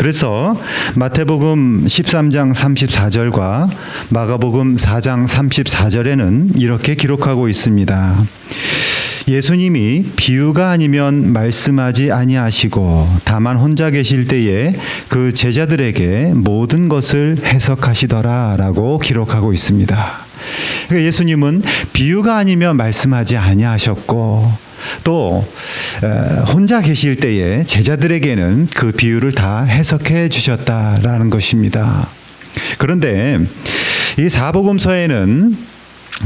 그래서 마태복음 13장 34절과 마가복음 4장 34절에는 이렇게 기록하고 있습니다. 예수님이 비유가 아니면 말씀하지 아니하시고 다만 혼자 계실 때에 그 제자들에게 모든 것을 해석하시더라라고 기록하고 있습니다. 그러니까 예수님은 비유가 아니면 말씀하지 아니하셨고 또 혼자 계실 때에 제자들에게는 그 비유를 다 해석해 주셨다라는 것입니다. 그런데 이 사복음서에는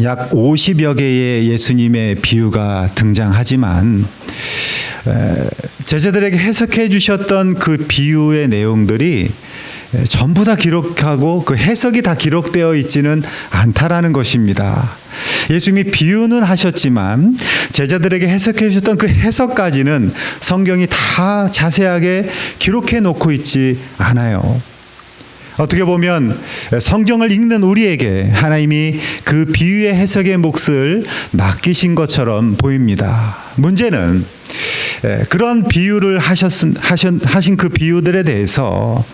약 50여 개의 예수님의 비유가 등장하지만 제자들에게 해석해 주셨던 그 비유의 내용들이 전부 다 기록하고 그 해석이 다 기록되어 있지는 않다라는 것입니다. 예수님이 비유는 하셨지만 제자들에게 해석해 주셨던 그 해석까지는 성경이 다 자세하게 기록해 놓고 있지 않아요. 어떻게 보면 성경을 읽는 우리에게 하나님이 그 비유의 해석의 몫을 맡기신 것처럼 보입니다. 문제는 그런 비유를 하셨, 하신 그 비유들에 대해서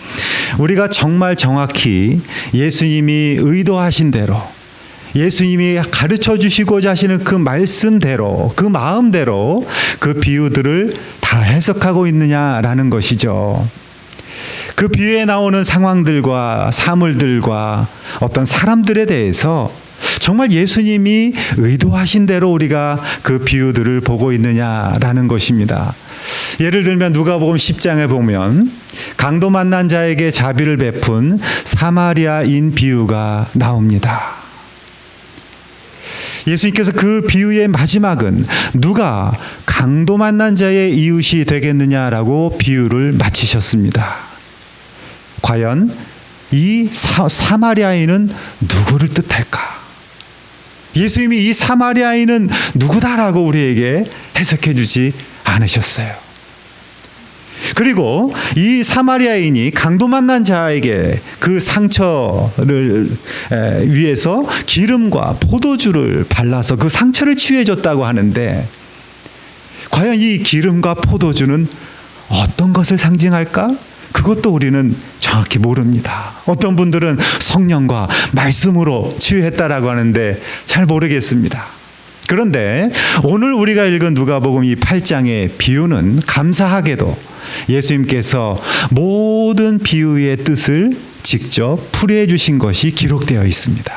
우리가 정말 정확히 예수님이 의도하신 대로 예수님이 가르쳐 주시고자 하시는 그 말씀대로 그 마음대로 그 비유들을 다 해석하고 있느냐라는 것이죠. 그 비유에 나오는 상황들과 사물들과 어떤 사람들에 대해서 정말 예수님이 의도하신 대로 우리가 그 비유들을 보고 있느냐라는 것입니다. 예를 들면 누가복음 10장에 보면 강도 만난 자에게 자비를 베푼 사마리아인 비유가 나옵니다. 예수님께서 그 비유의 마지막은 누가 강도 만난 자의 이웃이 되겠느냐라고 비유를 마치셨습니다. 과연 이 사, 사마리아인은 누구를 뜻할까? 예수님이 이 사마리아인은 누구다라고 우리에게 해석해 주지 않으셨어요. 그리고 이 사마리아인이 강도 만난 자에게 그 상처를 위해서 기름과 포도주를 발라서 그 상처를 치유해 줬다고 하는데 과연 이 기름과 포도주는 어떤 것을 상징할까? 그것도 우리는 정확히 모릅니다. 어떤 분들은 성령과 말씀으로 치유했다라고 하는데 잘 모르겠습니다. 그런데 오늘 우리가 읽은 누가복음 이 8장의 비유는 감사하게도 예수님께서 모든 비유의 뜻을 직접 풀이해 주신 것이 기록되어 있습니다.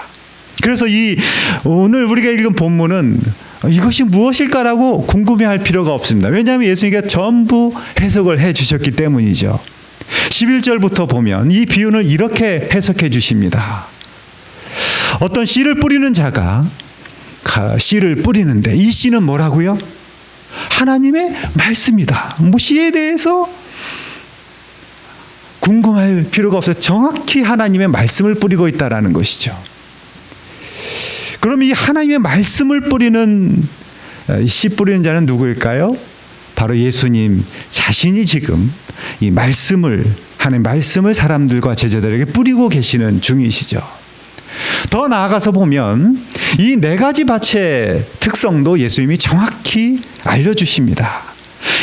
그래서 이 오늘 우리가 읽은 본문은 이것이 무엇일까라고 궁금해할 필요가 없습니다. 왜냐하면 예수님께서 전부 해석을 해 주셨기 때문이죠. 11절부터 보면 이 비유는 이렇게 해석해 주십니다. 어떤 씨를 뿌리는 자가 씨를 뿌리는데 이 씨는 뭐라고요? 하나님의 말씀이다. 뭐 씨에 대해서 궁금할 필요가 없어요. 정확히 하나님의 말씀을 뿌리고 있다라는 것이죠. 그럼 이 하나님의 말씀을 뿌리는 씨 뿌리는 자는 누구일까요? 바로 예수님 자신이 지금 이 말씀을 하는 말씀을 사람들과 제자들에게 뿌리고 계시는 중이시죠. 더 나아가서 보면 이 네 가지 밭의 특성도 예수님이 정확히 알려주십니다.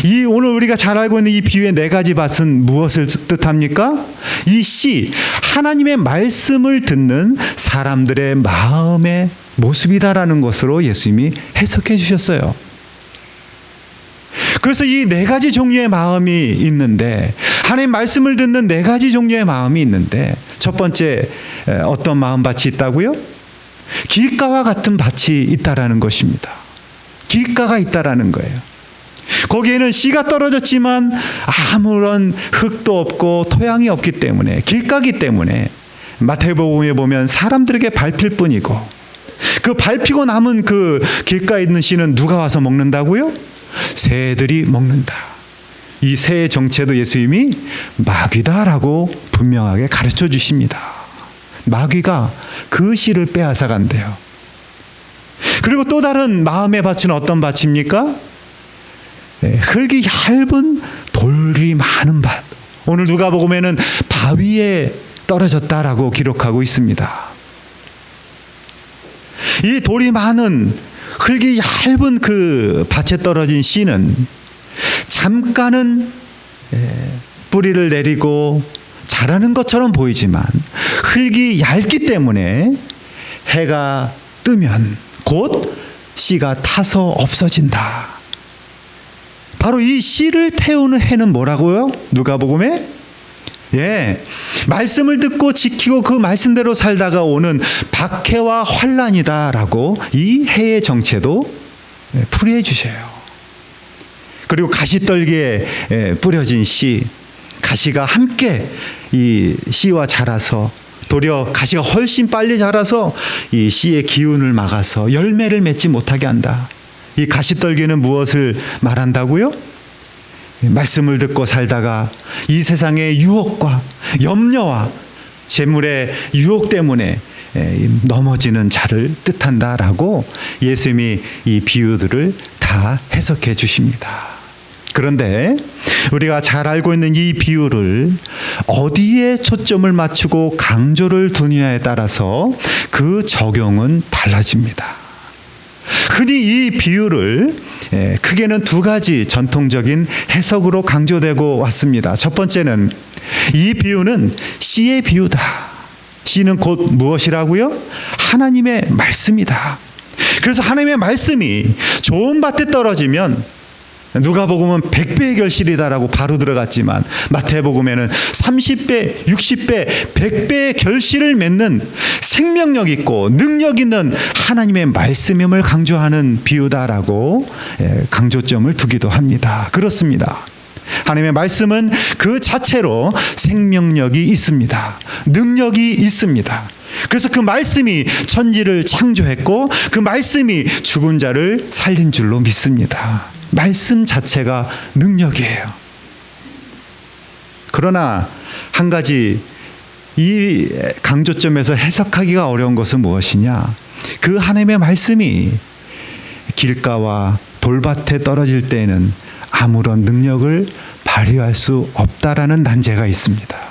이 오늘 우리가 잘 알고 있는 이 비유의 네 가지 밭은 무엇을 뜻합니까? 이 씨, 하나님의 말씀을 듣는 사람들의 마음의 모습이다라는 것으로 예수님이 해석해 주셨어요. 그래서 이 네 가지 종류의 마음이 있는데 하나님 말씀을 듣는 네 가지 종류의 마음이 있는데 첫 번째 어떤 마음 밭이 있다고요? 길가와 같은 밭이 있다라는 것입니다. 길가가 있다라는 거예요. 거기에는 씨가 떨어졌지만 아무런 흙도 없고 토양이 없기 때문에 길가기 때문에 마태복음에 보면 사람들에게 밟힐 뿐이고 그 밟히고 남은 그 길가에 있는 씨는 누가 와서 먹는다고요? 새들이 먹는다. 이 새의 정체도 예수님이 마귀다라고 분명하게 가르쳐 주십니다. 마귀가 그 씨를 빼앗아 간대요. 그리고 또 다른 마음의 밭은 어떤 밭입니까? 네, 흙이 얇은 돌이 많은 밭. 오늘 누가 보면은 바위에 떨어졌다라고 기록하고 있습니다. 이 돌이 많은 흙이 얇은 그 밭에 떨어진 씨는 잠깐은 뿌리를 내리고 자라는 것처럼 보이지만 흙이 얇기 때문에 해가 뜨면 곧 씨가 타서 없어진다. 바로 이 씨를 태우는 해는 뭐라고요? 누가복음에 예. 말씀을 듣고 지키고 그 말씀대로 살다가 오는 박해와 환란이다라고 이 해의 정체도 예, 풀이해 주셔요. 그리고 가시떨기에 예, 뿌려진 씨, 가시가 함께 이 씨와 자라서 도리어 가시가 훨씬 빨리 자라서 이 씨의 기운을 막아서 열매를 맺지 못하게 한다. 이 가시떨기는 무엇을 말한다고요? 말씀을 듣고 살다가 이 세상의 유혹과 염려와 재물의 유혹 때문에 에, 넘어지는 자를 뜻한다라고 예수님이 이 비유들을 다 해석해 주십니다. 그런데 우리가 잘 알고 있는 이 비유를 어디에 초점을 맞추고 강조를 두느냐에 따라서 그 적용은 달라집니다. 흔히 이 비유를 예, 크게는 두 가지 전통적인 해석으로 강조되고 왔습니다. 첫 번째는 이 비유는 씨의 비유다. 씨는 곧 무엇이라고요? 하나님의 말씀이다. 그래서 하나님의 말씀이 좋은 밭에 떨어지면 누가복음은 100배의 결실이다라고 바로 들어갔지만 마태복음에는 30배, 60배, 100배의 결실을 맺는 생명력 있고 능력 있는 하나님의 말씀임을 강조하는 비유다라고 예, 강조점을 두기도 합니다. 그렇습니다. 하나님의 말씀은 그 자체로 생명력이 있습니다. 능력이 있습니다. 그래서 그 말씀이 천지를 창조했고 그 말씀이 죽은 자를 살린 줄로 믿습니다. 말씀 자체가 능력이에요. 그러나 한 가지 이 강조점에서 해석하기가 어려운 것은 무엇이냐? 그 하나님의 말씀이 길가와 돌밭에 떨어질 때에는 아무런 능력을 발휘할 수 없다라는 난제가 있습니다.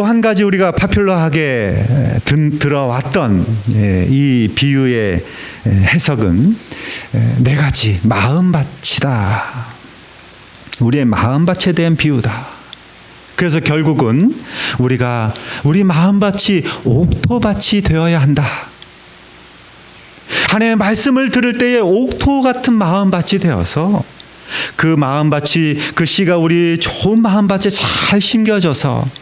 또 한 가지 우리가 파퓰러하게 들어왔던 예, 이 비유의 해석은 네 가지 마음밭이다. 우리의 마음밭에 대한 비유다. 그래서 결국은 우리가 우리 마음밭이 옥토밭이 되어야 한다. 하나님의 말씀을 들을 때에 옥토 같은 마음밭이 되어서 그 마음밭이 그 씨가 우리 좋은 마음밭에 잘 심겨져서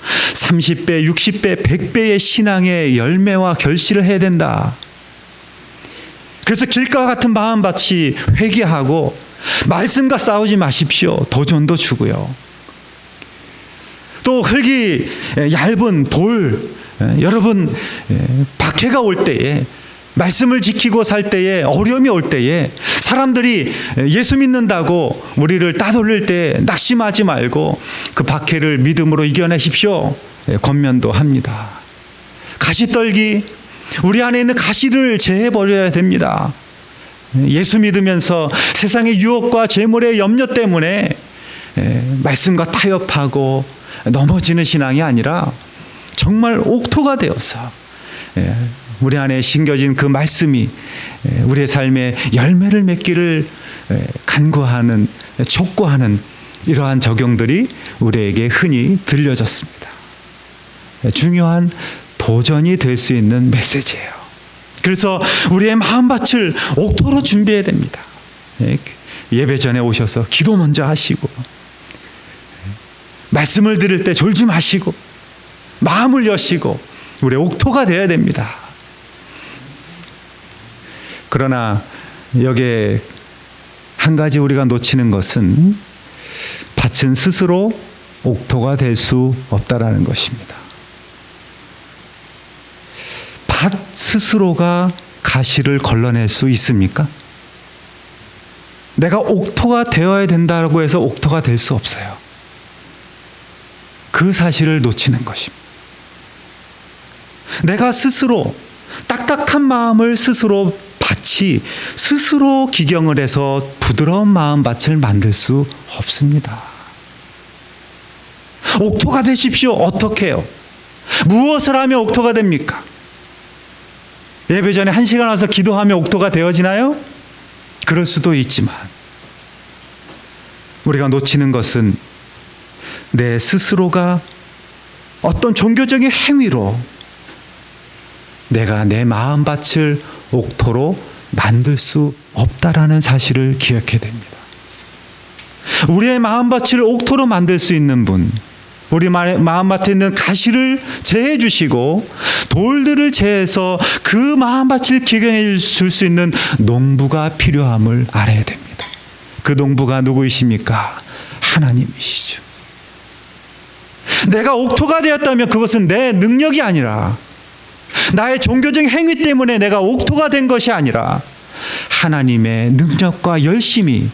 30배, 60배, 100배의 신앙의 열매와 결실을 해야 된다. 그래서 길가 같은 마음밭이 회개하고 말씀과 싸우지 마십시오. 도전도 주고요. 또 흙이 얇은 돌, 여러분 박해가 올 때에 말씀을 지키고 살 때에 어려움이 올 때에 사람들이 예수 믿는다고 우리를 따돌릴 때 낙심하지 말고 그 박해를 믿음으로 이겨내십시오. 권면도 합니다. 가시떨기 우리 안에 있는 가시를 제해 버려야 됩니다. 예수 믿으면서 세상의 유혹과 재물의 염려 때문에 말씀과 타협하고 넘어지는 신앙이 아니라 정말 옥토가 되어서 우리 안에 심겨진 그 말씀이 우리의 삶에 열매를 맺기를 간구하는 촉구하는 이러한 적용들이 우리에게 흔히 들려졌습니다. 중요한 도전이 될 수 있는 메시지예요. 그래서 우리의 마음밭을 옥토로 준비해야 됩니다. 예배 전에 오셔서 기도 먼저 하시고 말씀을 들을 때 졸지 마시고 마음을 여시고 우리 옥토가 되어야 됩니다. 그러나 여기에 한 가지 우리가 놓치는 것은 밭은 스스로 옥토가 될 수 없다라는 것입니다. 밭 스스로가 가시를 걸러낼 수 있습니까? 내가 옥토가 되어야 된다고 해서 옥토가 될 수 없어요. 그 사실을 놓치는 것입니다. 내가 스스로 딱딱한 마음을 스스로 밭이 스스로 기경을 해서 부드러운 마음밭을 만들 수 없습니다. 옥토가 되십시오. 어떻게 해요? 무엇을 하면 옥토가 됩니까? 예배 전에 한 시간 와서 기도하며 옥토가 되어지나요? 그럴 수도 있지만 우리가 놓치는 것은 내 스스로가 어떤 종교적인 행위로 내가 내 마음밭을 옥토로 만들 수 없다라는 사실을 기억해야 됩니다. 우리의 마음밭을 옥토로 만들 수 있는 분, 우리 마음밭에 있는 가시를 제해 주시고 돌들을 제해서 그 마음밭을 기경해 줄 수 있는 농부가 필요함을 알아야 됩니다. 그 농부가 누구이십니까? 하나님이시죠. 내가 옥토가 되었다면 그것은 내 능력이 아니라 나의 종교적인 행위 때문에 내가 옥토가 된 것이 아니라 하나님의 능력과 열심히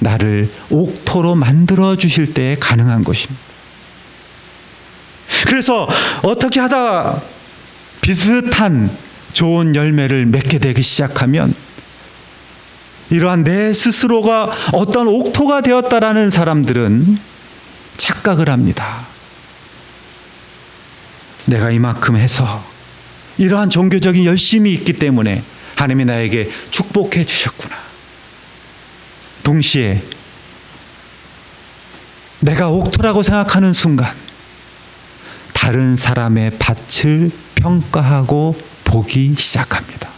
나를 옥토로 만들어 주실 때 가능한 것입니다. 그래서 어떻게 하다 비슷한 좋은 열매를 맺게 되기 시작하면 이러한 내 스스로가 어떤 옥토가 되었다라는 사람들은 착각을 합니다. 내가 이만큼 해서 이러한 종교적인 열심이 있기 때문에 하나님이 나에게 축복해 주셨구나. 동시에 내가 옥토라고 생각하는 순간 다른 사람의 밭을 평가하고 보기 시작합니다.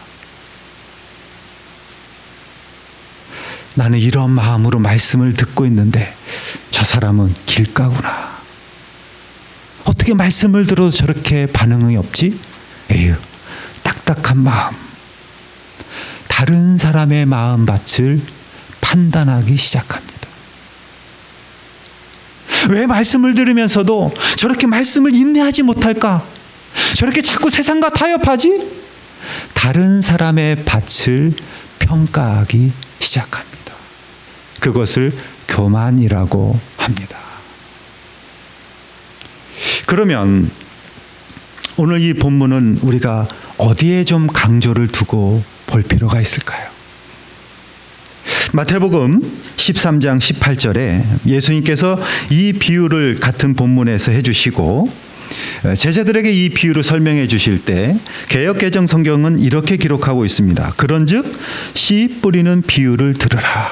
나는 이런 마음으로 말씀을 듣고 있는데 저 사람은 길가구나. 어떻게 말씀을 들어도 저렇게 반응이 없지? 에휴, 딱딱한 마음. 다른 사람의 마음밭을 판단하기 시작합니다. 왜 말씀을 들으면서도 저렇게 말씀을 인내하지 못할까? 저렇게 자꾸 세상과 타협하지? 다른 사람의 밭을 평가하기 시작합니다. 그것을 교만이라고 합니다. 그러면 오늘 이 본문은 우리가 어디에 좀 강조를 두고 볼 필요가 있을까요? 마태복음 13장 18절에 예수님께서 이 비유를 같은 본문에서 해주시고 제자들에게 이 비유를 설명해 주실 때 개역 개정 성경은 이렇게 기록하고 있습니다. 그런즉 씨 뿌리는 비유를 들으라.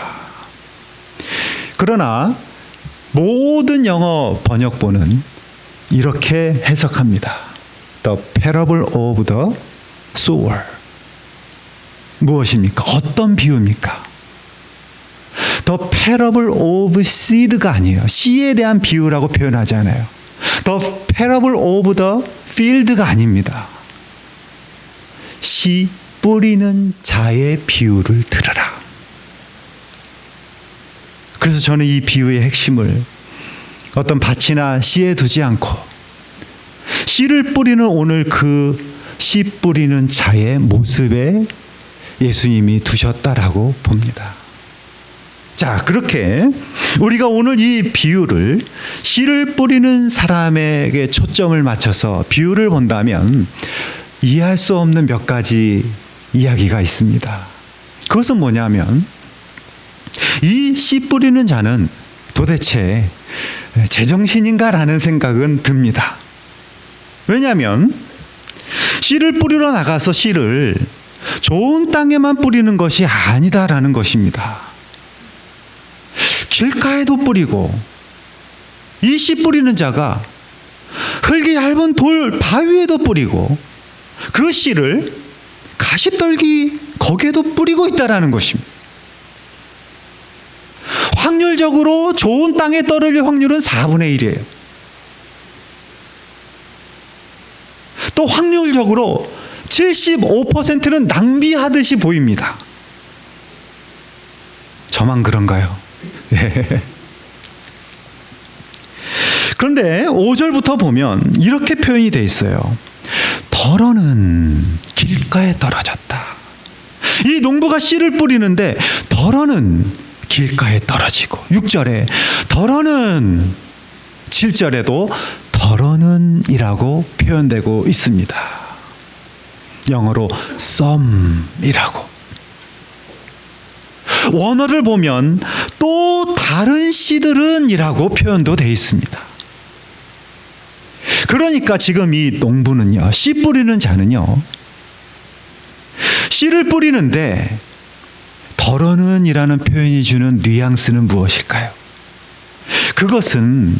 그러나 모든 영어 번역본은 이렇게 해석합니다. The parable of the sower. 무엇입니까? 어떤 비유입니까? The parable of seed가 아니에요. 씨에 대한 비유라고 표현하지 않아요. The parable of the field가 아닙니다. 씨 뿌리는 자의 비유를 들으라. 그래서 저는 이 비유의 핵심을 어떤 밭이나 씨에 두지 않고 씨를 뿌리는 오늘 그 씨 뿌리는 자의 모습에 예수님이 두셨다라고 봅니다. 자, 그렇게 우리가 오늘 이 비유를 씨를 뿌리는 사람에게 초점을 맞춰서 비유를 본다면 이해할 수 없는 몇 가지 이야기가 있습니다. 그것은 뭐냐면 이 씨 뿌리는 자는 도대체 제정신인가라는 생각은 듭니다. 왜냐하면 씨를 뿌리러 나가서 씨를 좋은 땅에만 뿌리는 것이 아니다라는 것입니다. 길가에도 뿌리고 이 씨 뿌리는 자가 흙이 얇은 돌 바위에도 뿌리고 그 씨를 가시떨기 거기에도 뿌리고 있다라는 것입니다. 확률적으로 좋은 땅에 떨어질 확률은 4분의 1이에요. 또 확률적으로 75%는 낭비하듯이 보입니다. 저만 그런가요? 네. 그런데 5절부터 보면 이렇게 표현이 돼 있어요. 덜어는 길가에 떨어졌다. 이 농부가 씨를 뿌리는데 덜어는 길가에 떨어지고 6절에 덜어는 7절에도 덜어는이라고 표현되고 있습니다. 영어로 some이라고. 원어를 보면 또 다른 씨들은이라고 표현도 되어 있습니다. 그러니까 지금 이 농부는요, 씨 뿌리는 자는요, 씨를 뿌리는데 덜어는이라는 표현이 주는 뉘앙스는 무엇일까요? 그것은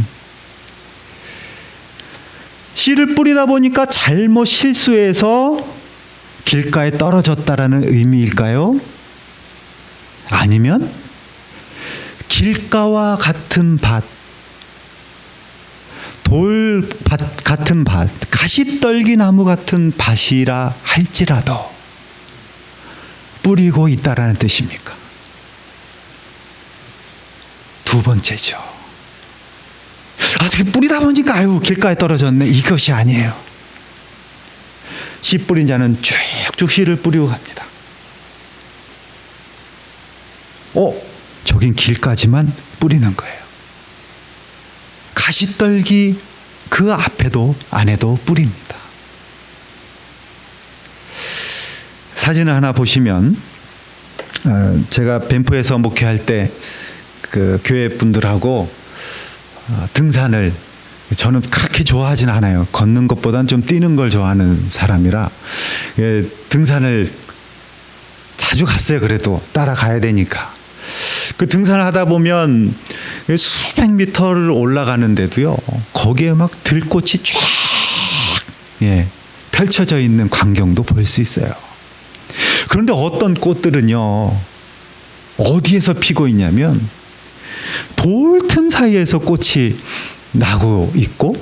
씨를 뿌리다 보니까 잘못 실수해서 길가에 떨어졌다라는 의미일까요? 아니면 길가와 같은 밭, 돌밭 같은 밭, 가시떨기 나무 같은 밭이라 할지라도 뿌리고 있다라는 뜻입니까? 두 번째죠. 어떻게 뿌리다 보니까 아유 길가에 떨어졌네 이것이 아니에요. 씨 뿌린 자는 쭉쭉 씨를 뿌리고 갑니다. 어, 저긴 길까지만 뿌리는 거예요. 가시떨기 그 앞에도 안에도 뿌립니다. 사진을 하나 보시면 어, 제가 밴프에서 목회할 때 그 교회 분들하고 어, 등산을 저는 그렇게 좋아하진 않아요. 걷는 것보다는 좀 뛰는 걸 좋아하는 사람이라 예, 등산을 자주 갔어요. 그래도 따라가야 되니까. 그 등산을 하다 보면 수백 미터를 올라가는데도요. 거기에 막 들꽃이 쫙 예, 펼쳐져 있는 광경도 볼 수 있어요. 그런데 어떤 꽃들은요. 어디에서 피고 있냐면 돌 틈 사이에서 꽃이 나고 있고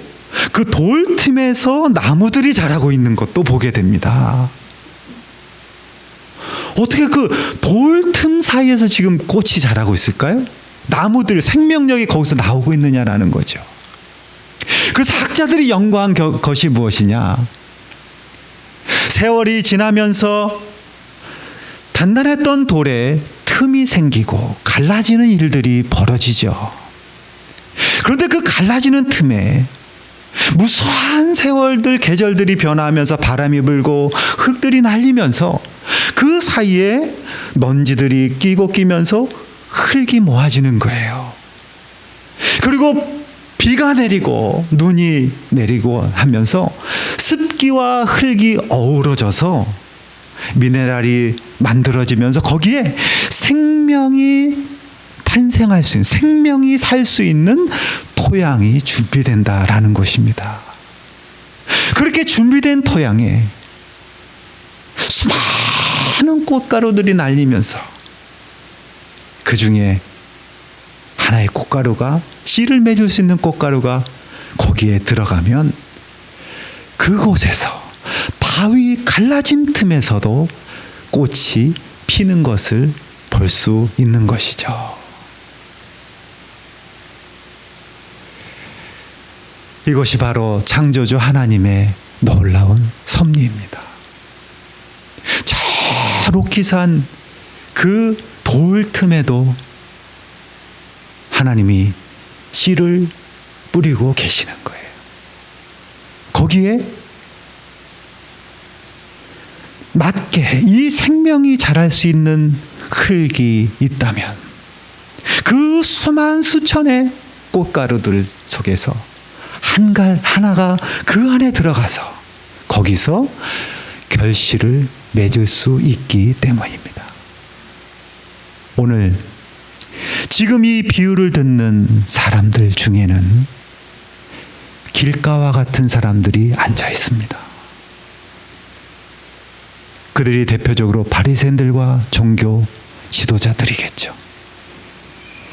그 돌 틈에서 나무들이 자라고 있는 것도 보게 됩니다. 어떻게 그 돌 틈 사이에서 지금 꽃이 자라고 있을까요? 나무들 생명력이 거기서 나오고 있느냐라는 거죠. 그래서 학자들이 연구한 겨- 것이 무엇이냐? 세월이 지나면서 단단했던 돌에 틈이 생기고 갈라지는 일들이 벌어지죠. 그런데 그 갈라지는 틈에 무수한 세월들 계절들이 변하면서 바람이 불고 흙들이 날리면서 그 사이에 먼지들이 끼고 끼면서 흙이 모아지는 거예요. 그리고 비가 내리고 눈이 내리고 하면서 습기와 흙이 어우러져서 미네랄이 만들어지면서 거기에 생명이 탄생할 수 있는 생명이 살 수 있는 토양이 준비된다라는 것입니다. 그렇게 준비된 토양에 수많은 꽃가루들이 날리면서 그 중에 하나의 꽃가루가 씨를 맺을 수 있는 꽃가루가 거기에 들어가면 그곳에서 바위 갈라진 틈에서도 꽃이 피는 것을 볼 수 있는 것이죠. 이것이 바로 창조주 하나님의 놀라운 섭리입니다. 저 로키산 그 돌 틈에도 하나님이 씨를 뿌리고 계시는 거예요. 거기에 맞게 이 생명이 자랄 수 있는 흙이 있다면 그 수만 수천의 꽃가루들 속에서 한가 하나가 그 안에 들어가서 거기서 결실을 맺을 수 있기 때문입니다. 오늘 지금 이 비유를 듣는 사람들 중에는 길가와 같은 사람들이 앉아 있습니다. 그들이 대표적으로 바리새인들과 종교 지도자들이겠죠.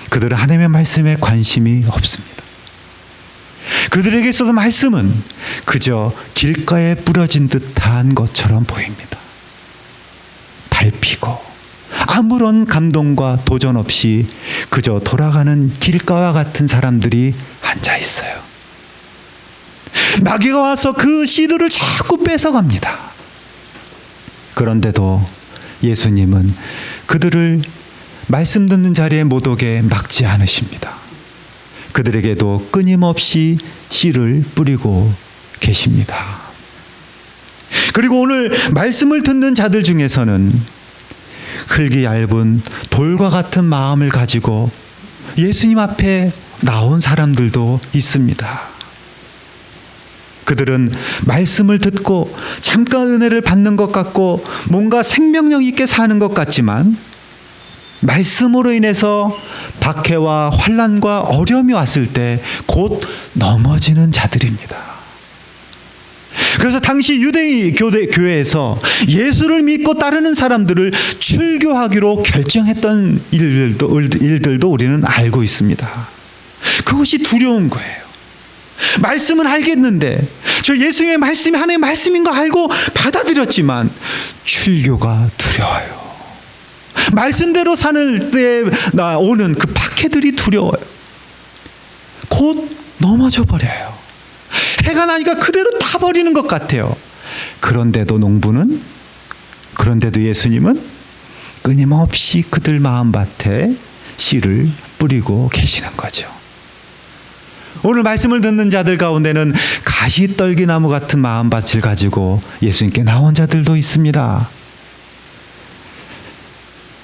그들은 하나님의 말씀에 관심이 없습니다. 그들에게 있어서 말씀은 그저 길가에 뿌려진 듯한 것처럼 보입니다. 밟히고 아무런 감동과 도전 없이 그저 돌아가는 길가와 같은 사람들이 앉아 있어요. 마귀가 와서 그 씨들을 자꾸 뺏어갑니다. 그런데도 예수님은 그들을 말씀 듣는 자리에 못 오게 막지 않으십니다. 그들에게도 끊임없이 씨를 뿌리고 계십니다. 그리고 오늘 말씀을 듣는 자들 중에서는 흙이 얇은 돌과 같은 마음을 가지고 예수님 앞에 나온 사람들도 있습니다. 그들은 말씀을 듣고 잠깐 은혜를 받는 것 같고 뭔가 생명력 있게 사는 것 같지만 말씀으로 인해서 박해와 환란과 어려움이 왔을 때 곧 넘어지는 자들입니다. 그래서 당시 유대 교대 교회에서 예수를 믿고 따르는 사람들을 출교하기로 결정했던 일들도 일들도 우리는 알고 있습니다. 그것이 두려운 거예요. 말씀은 알겠는데 저 예수님의 말씀이 하나님의 말씀인 거 알고 받아들였지만 출교가 두려워요. 말씀대로 사는 때 나오는 그 박해들이 두려워요. 곧 넘어져 버려요. 해가 나니까 그대로 타버리는 것 같아요. 그런데도 농부는 그런데도 예수님은 끊임없이 그들 마음밭에 씨를 뿌리고 계시는 거죠. 오늘 말씀을 듣는 자들 가운데는 가시떨기나무 같은 마음밭을 가지고 예수님께 나온 자들도 있습니다.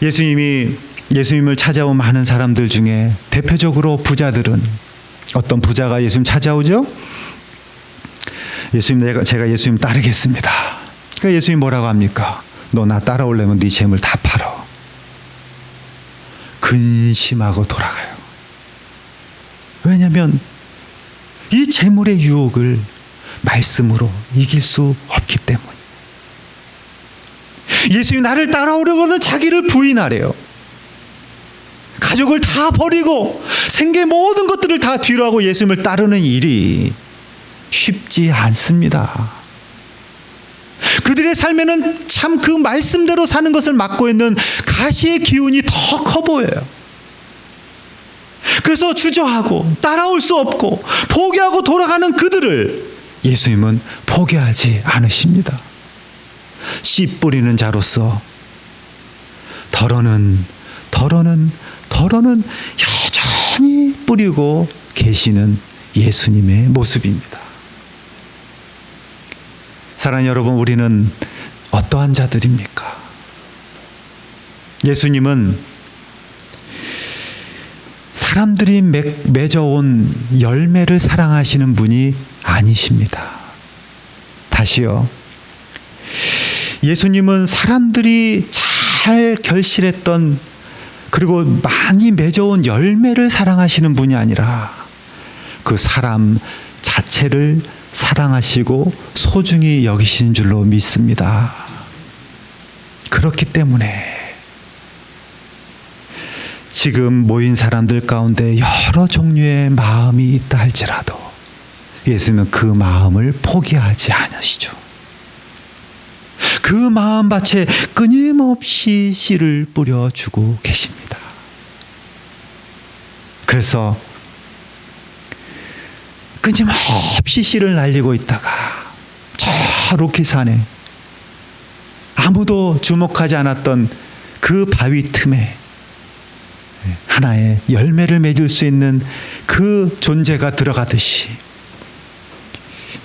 예수님이 예수님을 찾아온 많은 사람들 중에 대표적으로 부자들은 어떤 부자가 예수님 찾아오죠? 예수님 내가 제가 예수님 따르겠습니다. 그러니까 예수님 뭐라고 합니까? 너 나 따라오려면 네 재물 다 팔어. 근심하고 돌아가요. 왜냐하면 이 재물의 유혹을 말씀으로 이길 수 없기 때문. 예수님 나를 따라오려거든 자기를 부인하래요. 가족을 다 버리고 생계 모든 것들을 다 뒤로 하고 예수님을 따르는 일이 쉽지 않습니다. 그들의 삶에는 참 그 말씀대로 사는 것을 맡고 있는 가시의 기운이 더 커 보여요. 그래서 주저하고 따라올 수 없고 포기하고 돌아가는 그들을 예수님은 포기하지 않으십니다. 씨 뿌리는 자로서 덜어는 덜어는 덜어는 여전히 뿌리고 계시는 예수님의 모습입니다. 사랑 여러분, 우리는 어떠한 자들입니까? 예수님은 사람들이 맺어온 열매를 사랑하시는 분이 아니십니다. 다시요. 예수님은 사람들이 잘 결실했던 그리고 많이 맺어온 열매를 사랑하시는 분이 아니라 그 사람 자체를 사랑하시고 소중히 여기시는 줄로 믿습니다. 그렇기 때문에 지금 모인 사람들 가운데 여러 종류의 마음이 있다 할지라도 예수님은 그 마음을 포기하지 않으시죠. 그 마음밭에 끊임없이 씨를 뿌려주고 계십니다. 그래서 끊임없이 씨를 날리고 있다가 저 로키산에 아무도 주목하지 않았던 그 바위 틈에 하나의 열매를 맺을 수 있는 그 존재가 들어가듯이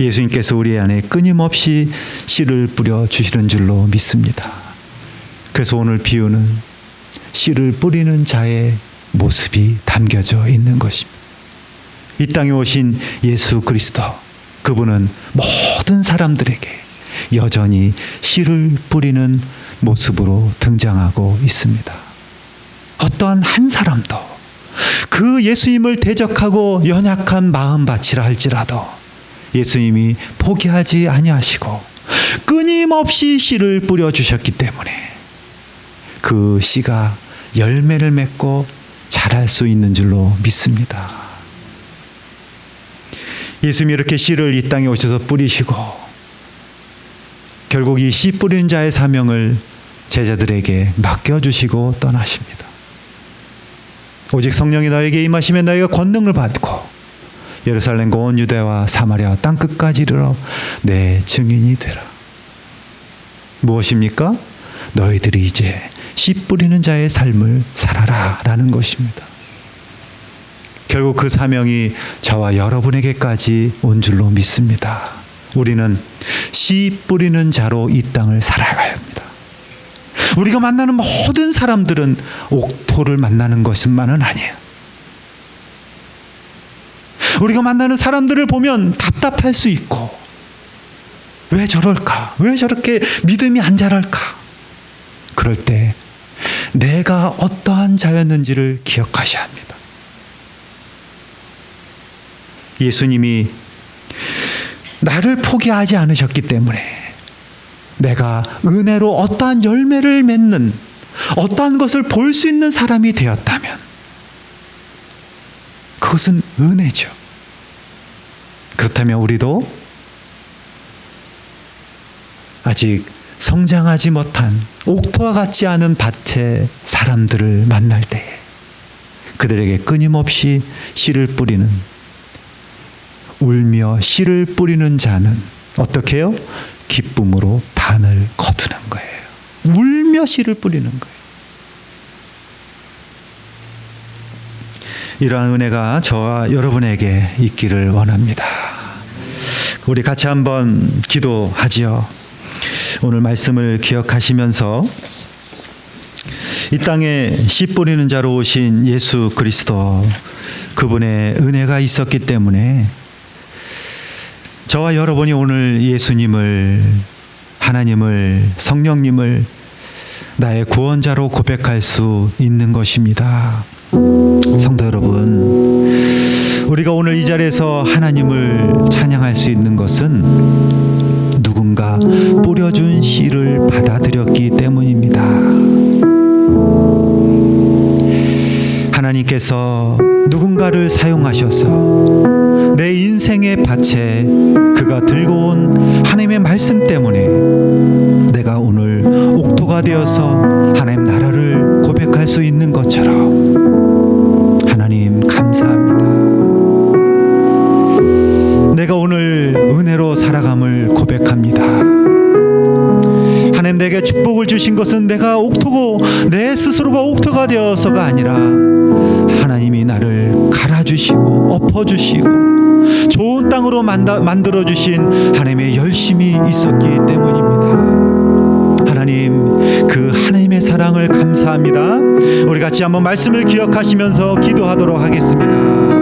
예수님께서 우리 안에 끊임없이 씨를 뿌려 주시는 줄로 믿습니다. 그래서 오늘 비유는 씨를 뿌리는 자의 모습이 담겨져 있는 것입니다. 이 땅에 오신 예수 그리스도 그분은 모든 사람들에게 여전히 씨를 뿌리는 모습으로 등장하고 있습니다. 어떠한 한 사람도 그 예수님을 대적하고 연약한 마음밭이라 할지라도 예수님이 포기하지 아니하시고 끊임없이 씨를 뿌려 주셨기 때문에 그 씨가 열매를 맺고 자랄 수 있는 줄로 믿습니다. 예수님이 이렇게 씨를 이 땅에 오셔서 뿌리시고 결국 이 씨 뿌리는 자의 사명을 제자들에게 맡겨 주시고 떠나십니다. 오직 성령이 너에게 임하시면 너희가 권능을 받고 예루살렘과 온 유대와 사마리아 땅 끝까지 이르러 내 증인이 되라. 무엇입니까? 너희들이 이제 씨 뿌리는 자의 삶을 살아라라는 것입니다. 결국 그 사명이 저와 여러분에게까지 온 줄로 믿습니다. 우리는 씨 뿌리는 자로 이 땅을 살아가야 합니다. 우리가 만나는 모든 사람들은 옥토를 만나는 것만은 아니에요. 우리가 만나는 사람들을 보면 답답할 수 있고, 왜 저럴까? 왜 저렇게 믿음이 안 자랄까? 그럴 때 내가 어떠한 자였는지를 기억하셔야 합니다. 예수님이 나를 포기하지 않으셨기 때문에 내가 은혜로 어떠한 열매를 맺는 어떠한 것을 볼 수 있는 사람이 되었다면 그것은 은혜죠. 그렇다면 우리도 아직 성장하지 못한 옥토와 같지 않은 밭의 사람들을 만날 때에 그들에게 끊임없이 씨를 뿌리는 울며 씨를 뿌리는 자는 어떻게 해요? 기쁨으로 단을 거두는 거예요. 울며 씨를 뿌리는 거예요. 이러한 은혜가 저와 여러분에게 있기를 원합니다. 우리 같이 한번 기도하지요. 오늘 말씀을 기억하시면서 이 땅에 씨 뿌리는 자로 오신 예수 그리스도 그분의 은혜가 있었기 때문에 저와 여러분이 오늘 예수님을 하나님을 성령님을 나의 구원자로 고백할 수 있는 것입니다. 성도 여러분, 우리가 오늘 이 자리에서 하나님을 찬양할 수 있는 것은 누군가 뿌려준 씨를 받아들였기 때문입니다. 하나님께서 누군가를 사용하셔서 내 인생의 밭에 그가 들고 온 하나님의 말씀 때문에 내가 오늘 옥토가 되어서 하나님 나라를 고백할 수 있는 것처럼 하나님 감사합니다. 내가 오늘 은혜로 살아감을 고백합니다. 하나님 내게 축복을 주신 것은 내가 옥토고 내 스스로가 옥토가 되어서가 아니라 하나님이 나를 갈아주시고 엎어주시고 땅으로 만다, 만들어 주신 하나님의 열심이 있었기 때문입니다. 하나님 그 하나님의 사랑을 감사합니다. 우리 같이 한번 말씀을 기억하시면서 기도하도록 하겠습니다.